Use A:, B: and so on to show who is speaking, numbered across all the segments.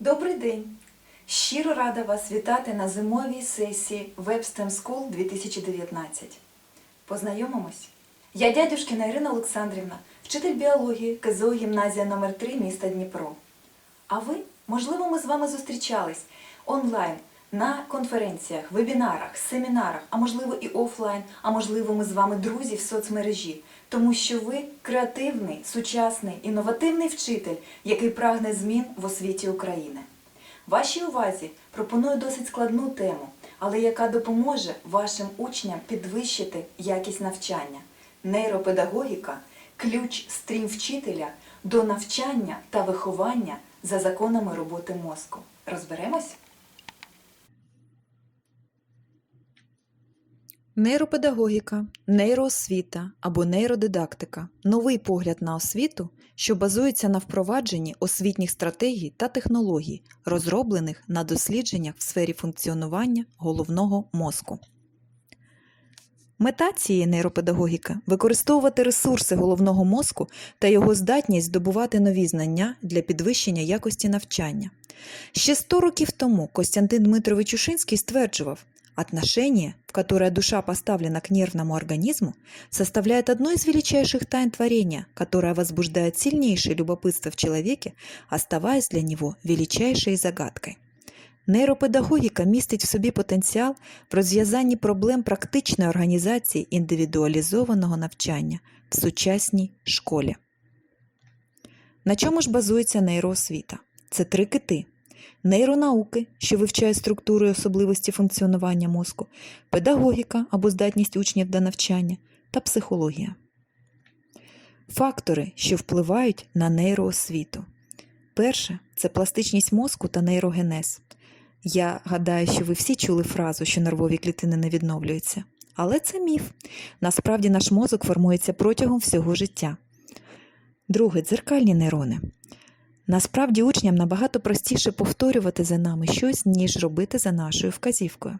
A: Добрий день! Щиро рада вас вітати на зимовій сесії WebSTEM School 2019. Познайомимось. Я дядюшкіна Ірина Олександрівна, вчитель біології КЗО гімназія номер 3 міста Дніпро. А ви, можливо, ми з вами зустрічались онлайн на конференціях, вебінарах, семінарах, а можливо і офлайн, а можливо, ми з вами друзі в соцмережі, тому що ви креативний, сучасний, інновативний вчитель, який прагне змін в освіті України. Вашій увазі пропоную досить складну тему, але яка допоможе вашим учням підвищити якість навчання. Нейропедагогіка ключ стрім вчителя до навчання та виховання за законами роботи мозку. Розберемось?
B: Нейропедагогіка, нейроосвіта або нейродидактика новий погляд на освіту, що базується на впровадженні освітніх стратегій та технологій, розроблених на дослідженнях в сфері функціонування головного мозку. Мета цієї нейропедагогіки використовувати ресурси головного мозку та його здатність здобувати нові знання для підвищення якості навчання. Ще 100 років тому Костянтин Дмитрович Ушинський стверджував, Отношение, в которое душа поставлена к нервному организму, составляет одно из величайших тайн творения, которое возбуждает сильнейшее любопытство в человеке, оставаясь для него величайшей загадкой. Нейропедагогіка містить в собі потенціал в розв'язанні проблем практичної організації індивідуалізованого навчання в сучасній школі. На чому ж базується нейроосвіта? Це три кити: нейронауки, що вивчають структуру і особливості функціонування мозку, педагогіка або здатність учнів до навчання та психологія. Фактори, що впливають на нейроосвіту. Перше це пластичність мозку та нейрогенез. Я гадаю, що ви всі чули фразу, що нервові клітини не відновлюються. Але це міф. Насправді наш мозок формується протягом всього життя. Друге дзеркальні нейрони. Насправді учням набагато простіше повторювати за нами щось, ніж робити за нашою вказівкою.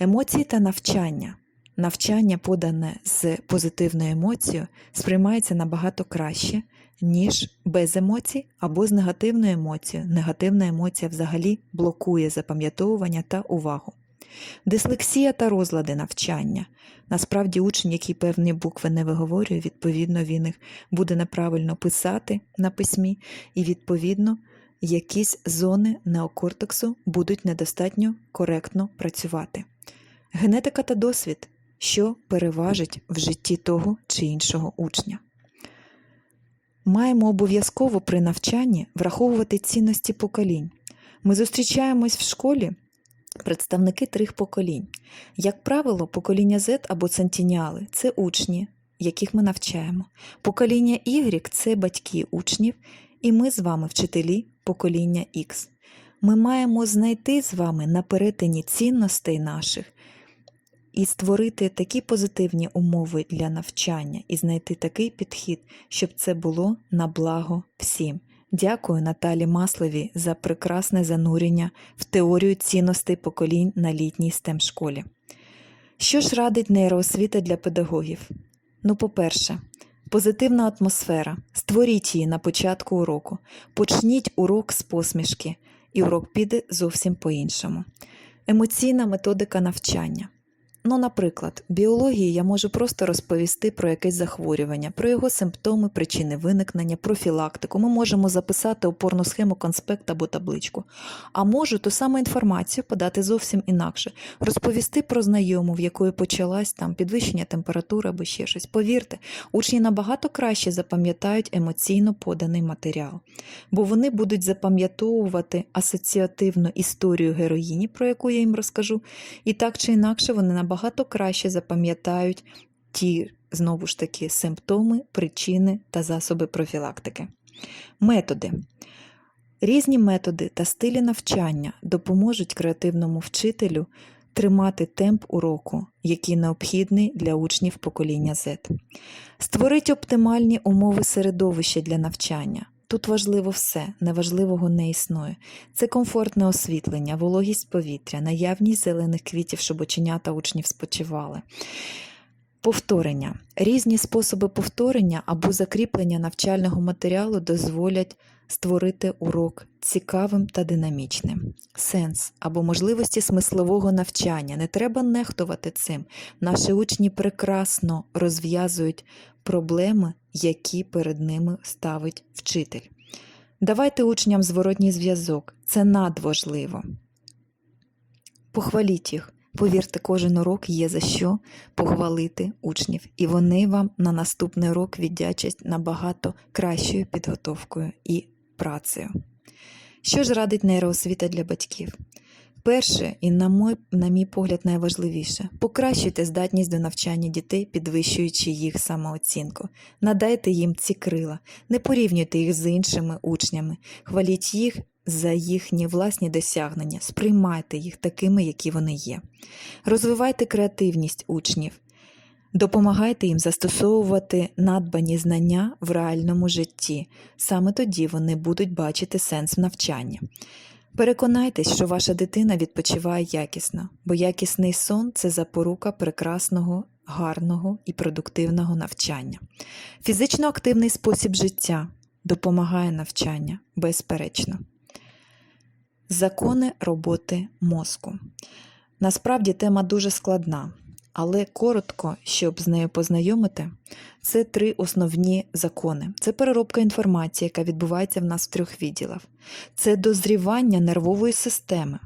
B: Емоції та навчання. Навчання, подане з позитивною емоцією, сприймається набагато краще, ніж без емоцій або з негативною емоцією. Негативна емоція взагалі блокує запам'ятовування та увагу. Дислексія та розлади навчання. Насправді, учень, який певні букви не виговорює, відповідно, він їх буде неправильно писати на письмі, і, відповідно, якісь зони неокортексу будуть недостатньо коректно працювати. Генетика та досвід, що переважить в житті того чи іншого учня. Маємо обов'язково при навчанні враховувати цінності поколінь. Ми зустрічаємось в школі представники трьох поколінь. Як правило, покоління Z або центініали це учні, яких ми навчаємо. Покоління Y це батьки учнів, і ми з вами вчителі покоління X. Ми маємо знайти з вами на перетині цінностей наших і створити такі позитивні умови для навчання, і знайти такий підхід, щоб це було на благо всім. Дякую Наталі Маслові за прекрасне занурення в теорію цінностей поколінь на літній STEM школі. Що ж радить нейроосвіта для педагогів? Ну, по-перше, позитивна атмосфера. Створіть її на початку уроку. Почніть урок з посмішки, і урок піде зовсім по-іншому. Емоційна методика навчання. Ну, наприклад, біології я можу просто розповісти про якесь захворювання, про його симптоми, причини виникнення, профілактику. Ми можемо записати опорну схему, конспект або табличку. А можу ту саму інформацію подати зовсім інакше, розповісти про знайому, в якої почалась там підвищення температури або ще щось. Повірте, учні набагато краще запам'ятають емоційно поданий матеріал, бо вони будуть запам'ятовувати асоціативну історію героїні, про яку я їм розкажу, і так чи інакше вони набагато краще запам'ятають ті, знову ж таки, симптоми, причини та засоби профілактики. Методи. Різні методи та стилі навчання допоможуть креативному вчителю тримати темп уроку, який необхідний для учнів покоління Z. Створить оптимальні умови середовища для навчання. Тут важливо все, неважливого не існує. Це комфортне освітлення, вологість повітря, наявність зелених квітів, щоб оченята учнів спочивали. Повторення. Різні способи повторення або закріплення навчального матеріалу дозволять створити урок цікавим та динамічним. Сенс або можливості смислового навчання. Не треба нехтувати цим. Наші учні прекрасно розв'язують проблеми, які перед ними ставить вчитель. Давайте учням зворотній зв'язок. Це надважливо. Похваліть їх. Повірте, кожен урок є за що похвалити учнів, і вони вам на наступний урок віддячать набагато кращою підготовкою і працею. Що ж радить нейроосвіта для батьків? Перше, і на мой, на мій погляд, найважливіше покращуйте здатність до навчання дітей, підвищуючи їх самооцінку. Надайте їм ці крила, не порівнюйте їх з іншими учнями, хваліть їх за їхні власні досягнення, сприймайте їх такими, які вони є. Розвивайте креативність учнів, допомагайте їм застосовувати надбані знання в реальному житті. Саме тоді вони будуть бачити сенс в навчанні. Переконайтесь, що ваша дитина відпочиває якісно, бо якісний сон це запорука прекрасного, гарного і продуктивного навчання. Фізично активний спосіб життя допомагає навчання, безперечно. Закони роботи мозку. Насправді тема дуже складна, але коротко, щоб з нею познайомити, це три основні закони. Це переробка інформації, яка відбувається в нас в трьох відділах. Це дозрівання нервової системи.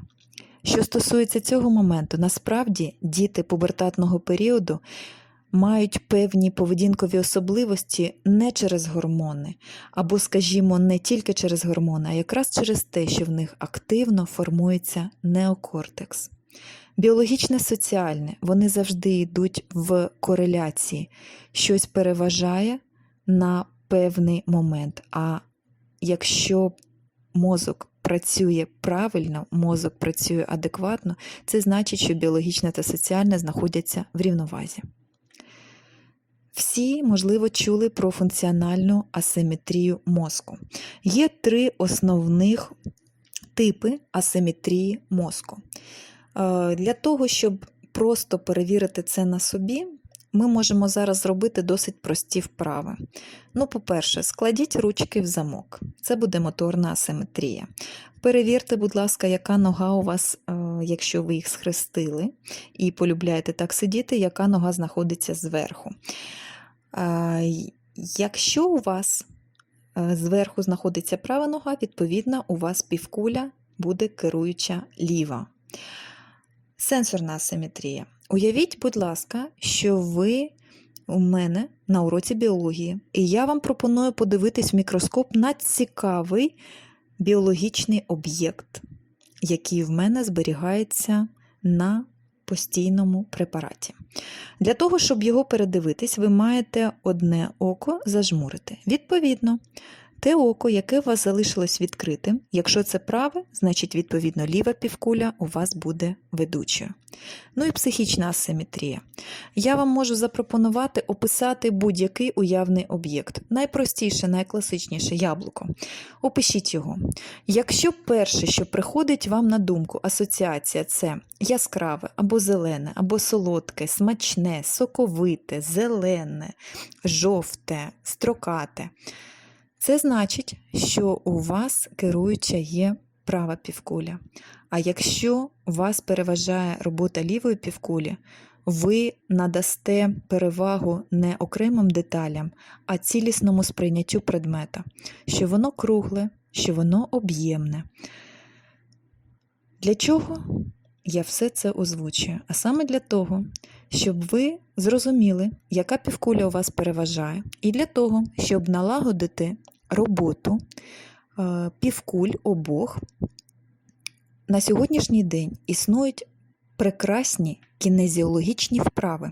B: Що стосується цього моменту, насправді діти пубертатного періоду мають певні поведінкові особливості не через гормони, або, скажімо, не тільки через гормони, а якраз через те, що в них активно формується неокортекс. Біологічне соціальне, вони завжди йдуть в кореляції, щось переважає на певний момент. А якщо мозок працює правильно, мозок працює адекватно, це значить, що біологічне та соціальне знаходяться в рівновазі. Всі, можливо, чули про функціональну асиметрію мозку. Є три основних типи асиметрії мозку. Е, Для того, щоб просто перевірити це на собі, ми можемо зараз зробити досить прості вправи. Ну, по-перше, складіть ручки в замок. Це буде моторна асиметрія. Перевірте, будь ласка, яка нога у вас, е, якщо ви їх схрестили і полюбляєте так сидіти, яка нога знаходиться зверху. Е, Якщо у вас зверху знаходиться права нога, відповідно, у вас півкуля буде керуюча ліва. Сенсорна асиметрія. Уявіть, будь ласка, що ви у мене на уроці біології, і я вам пропоную подивитись в мікроскоп на цікавий біологічний об'єкт, який в мене зберігається на постійному препараті. Для того, щоб його передивитись, ви маєте одне око зажмурити. Відповідно, те око, яке у вас залишилось відкритим, якщо це праве, значить, відповідно, ліва півкуля у вас буде ведучою. Ну і психічна асиметрія. Я вам можу запропонувати описати будь-який уявний об'єкт. Найпростіше, найкласичніше яблуко. Опишіть його. Якщо перше, що приходить вам на думку, асоціація це яскраве або зелене, або солодке, смачне, соковите, зелене, жовте, строкате. Це значить, що у вас керуюча є права півкуля. А якщо вас переважає робота лівої півкулі, ви надасте перевагу не окремим деталям, а цілісному сприйняттю предмета, що воно кругле, що воно об'ємне. Для чого я все це озвучую? А саме для того, щоб ви зрозуміли, яка півкуля у вас переважає, і для того, щоб налагодити роботу е, півкуль обох, на сьогоднішній день існують прекрасні кінезіологічні вправи,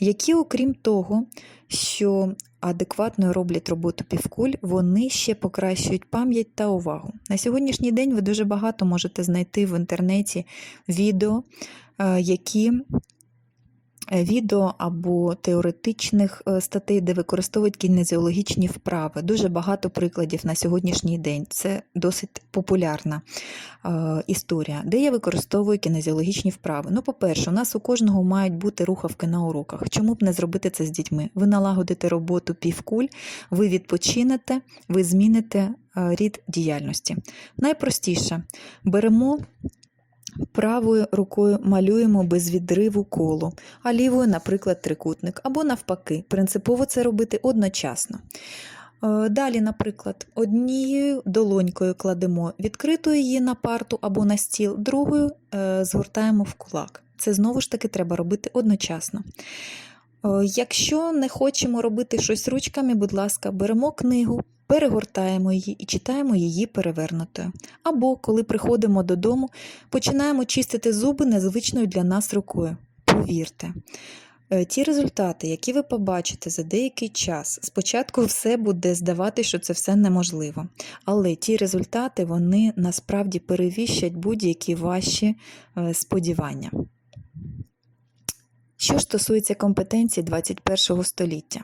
B: які, окрім того, що адекватно роблять роботу півкуль, вони ще покращують пам'ять та увагу. На сьогоднішній день ви дуже багато можете знайти в інтернеті відео, е, які відео або теоретичних е, статей, де використовують кінезіологічні вправи. Дуже багато прикладів на сьогоднішній день. Це досить популярна е, історія, де я використовую кінезіологічні вправи. Ну, по-перше, у нас у кожного мають бути рухавки на уроках. Чому б не зробити це з дітьми? Ви налагодите роботу півкуль, ви відпочинете, ви зміните е, рід діяльності. Найпростіше беремо правою рукою малюємо без відриву коло, а лівою, наприклад, трикутник, або навпаки, принципово це робити одночасно. Е, Далі, наприклад, однією долонькою кладемо відкриту її на парту або на стіл, другою е, згортаємо в кулак. Це знову ж таки треба робити одночасно. Е, Якщо не хочемо робити щось ручками, будь ласка, беремо книгу, перегортаємо її і читаємо її перевернутою. Або, коли приходимо додому, починаємо чистити зуби незвичною для нас рукою. Повірте. Е, Ті результати, які ви побачите за деякий час, спочатку все буде здавати, що це все неможливо. Але ті результати вони насправді перевіщать будь-які ваші е, сподівання. Що ж стосується компетенцій 21 століття,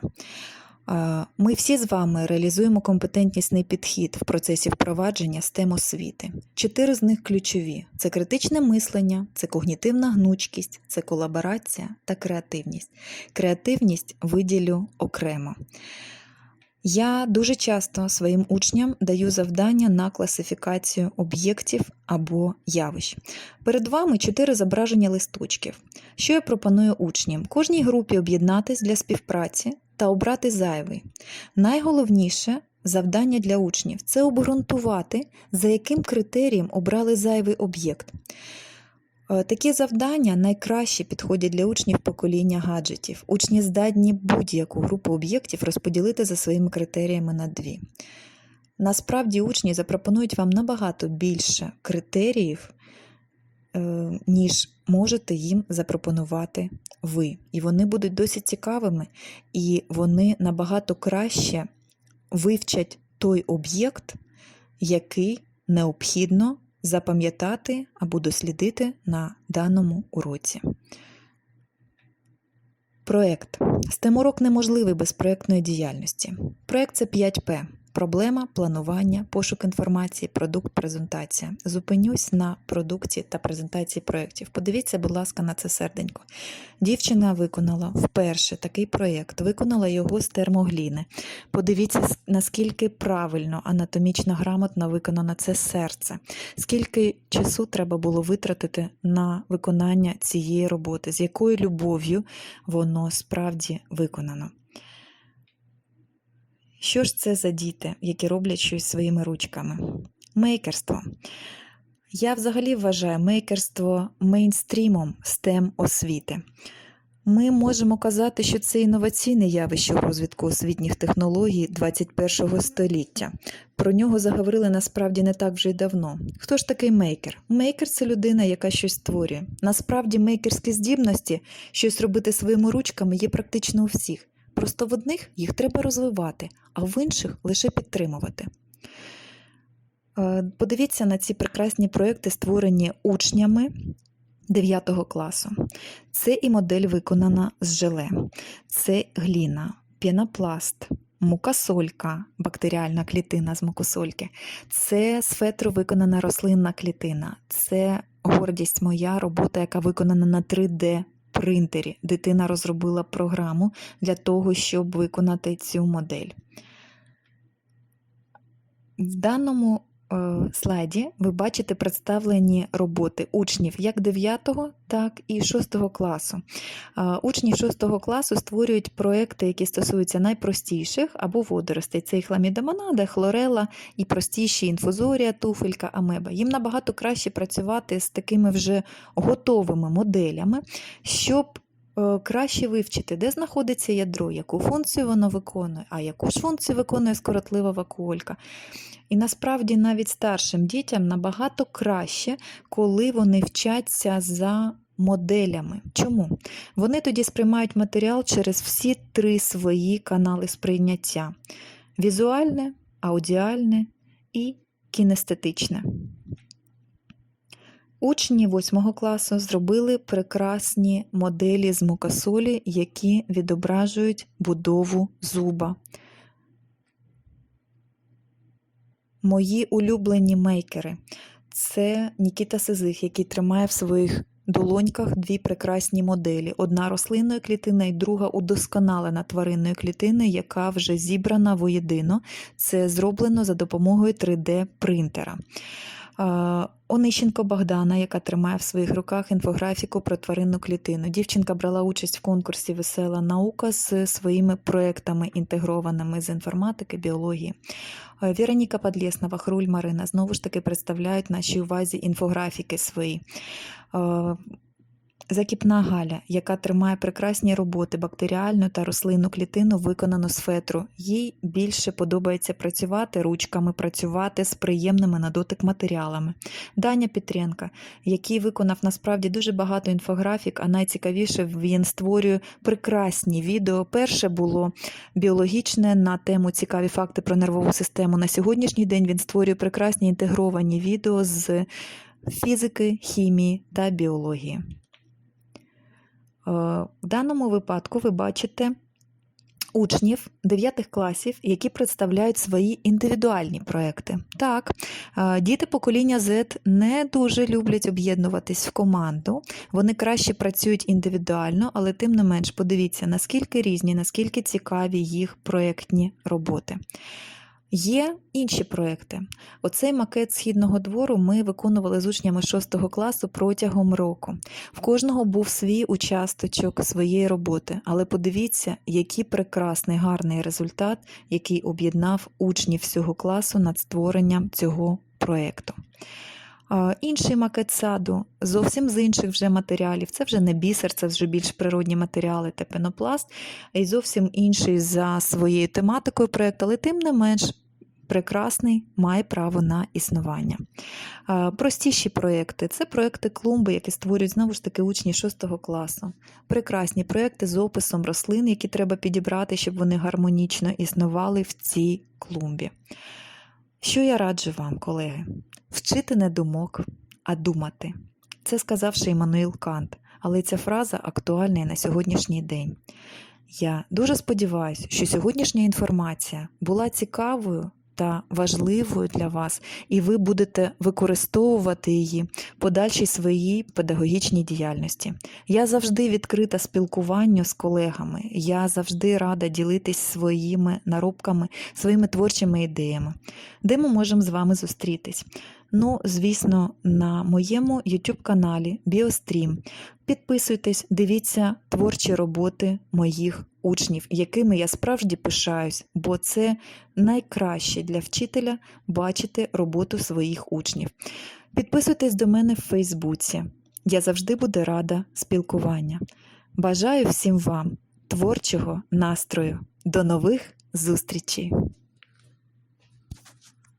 B: ми всі з вами реалізуємо компетентнісний підхід в процесі впровадження STEM освіти. Чотири з них ключові: це критичне мислення, це когнітивна гнучкість, це колаборація та креативність. Креативність виділю окремо. Я дуже часто своїм учням даю завдання на класифікацію об'єктів або явищ. Перед вами чотири зображення листочків. Що я пропоную учням? Кожній групі об'єднатись для співпраці та обрати зайвий. Найголовніше завдання для учнів це обґрунтувати, за яким критерієм обрали зайвий об'єкт. Е, Такі завдання найкраще підходять для учнів покоління гаджетів. Учні здатні будь-яку групу об'єктів розподілити за своїми критеріями на дві. Насправді учні запропонують вам набагато більше критеріїв, ніж можете їм запропонувати ви. І вони будуть досить цікавими, і вони набагато краще вивчать той об'єкт, який необхідно запам'ятати або дослідити на даному уроці. Проект. STEM-урок неможливий без проектної діяльності. Проект це 5П. Проблема, планування, пошук інформації, продукт, презентація. Зупинюсь на продукті та презентації проєктів. Подивіться, будь ласка, на це серденько. Дівчина виконала вперше такий проєкт, виконала його з термогліни. Подивіться, наскільки правильно, анатомічно грамотно виконано це серце. Скільки часу треба було витратити на виконання цієї роботи, з якою любов'ю воно справді виконано. Що ж це за діти, які роблять щось своїми ручками? Мейкерство. Я взагалі вважаю мейкерство мейнстрімом STEM освіти. Ми можемо казати, що це інноваційне явище у розвитку освітніх технологій 21 століття. Про нього заговорили насправді не так вже й давно. Хто ж такий мейкер? Мейкер це людина, яка щось створює. Насправді, мейкерські здібності, щось робити своїми ручками, є практично у всіх. Просто в одних їх треба розвивати, а в інших лише підтримувати. Е, Подивіться на ці прекрасні проекти, створені учнями 9 класу. Це і модель виконана з желе, це гліна, пінопласт, мукасолька, бактеріальна клітина з мукосольки, це з фетру виконана рослинна клітина, це гордість моя робота, яка виконана на 3D принтері. Дитина розробила програму для того, щоб виконати цю модель. В даному слайді ви бачите представлені роботи учнів як 9, так і 6 класу. Е, Учні 6 класу створюють проекти, які стосуються найпростіших або водоростей. Це і хламідомонада, хлорела, і простіші інфузорія, туфелька, амеба. Їм набагато краще працювати з такими вже готовими моделями, щоб е, краще вивчити, де знаходиться ядро, яку функцію воно виконує, а яку ж функцію виконує скоротлива вакуолька. І насправді навіть старшим дітям набагато краще, коли вони вчаться за моделями. Чому? Вони тоді сприймають матеріал через всі три свої канали сприйняття: візуальне, аудіальне і кінестетичне. Учні 8 класу зробили прекрасні моделі з мукасолі, які відображують будову зуба. Мої улюблені мейкери це Нікіта Сизих, який тримає в своїх долоньках дві прекрасні моделі: одна рослинної клітини і друга удосконалена тваринної клітини, яка вже зібрана воєдино. Це зроблено за допомогою 3D-принтера. Онищенко Богдана, яка тримає в своїх руках інфографіку про тваринну клітину. Дівчинка брала участь в конкурсі Весела наука з своїми проектами, інтегрованими з інформатики, біології. Вероніка Віроніка Вахруль Хруль Марина знову ж таки представляють нашій увазі інфографіки свої. Закіпна Галя, яка тримає прекрасні роботи, бактеріальну та рослинну клітину, виконану з фетру. Їй більше подобається працювати ручками, працювати з приємними на дотик матеріалами. Даня Петренка, який виконав насправді дуже багато інфографік, а найцікавіше він створює прекрасні відео. Перше було біологічне на тему цікаві факти про нервову систему. На сьогоднішній день він створює прекрасні інтегровані відео з фізики, хімії та біології. Е, В даному випадку ви бачите учнів 9 класів, які представляють свої індивідуальні проекти. Так, е, діти покоління Z не дуже люблять об'єднуватись в команду. Вони краще працюють індивідуально, але тим не менш подивіться, наскільки різні, наскільки цікаві їх проєктні роботи. Є інші проекти. Оцей макет східного двору ми виконували з учнями 6 класу протягом року. В кожного був свій участочок своєї роботи, але подивіться, який прекрасний гарний результат, який об'єднав учнів всього класу над створенням цього проекту. Інший макет саду зовсім з інших вже матеріалів. Це вже не бісер, це вже більш природні матеріали та пенопласт, і зовсім інший за своєю тематикою проєкт, але тим не менш прекрасний, має право на існування. Простіші проєкти це проєкти клумби, які створюють знову ж таки учні 6 класу. Прекрасні проєкти з описом рослин, які треба підібрати, щоб вони гармонічно існували в цій клумбі. Що я раджу вам, колеги? Вчити не думок, а думати. Це сказав ще Іммануїл Кант, але ця фраза актуальна і на сьогоднішній день. Я дуже сподіваюся, що сьогоднішня інформація була цікавою та важливою для вас, і ви будете використовувати її в подальшій своїй педагогічній діяльності. Я завжди відкрита спілкуванню з колегами, я завжди рада ділитись своїми наробками, своїми творчими ідеями, де ми можемо з вами зустрітись. Ну, звісно, на моєму YouTube каналі Біострім. Підписуйтесь, дивіться творчі роботи моїх учнів, якими я справді пишаюсь, бо це найкраще для вчителя бачити роботу своїх учнів. Підписуйтесь до мене в Фейсбуці. Я завжди буду рада спілкування. Бажаю всім вам творчого настрою. До нових зустрічей!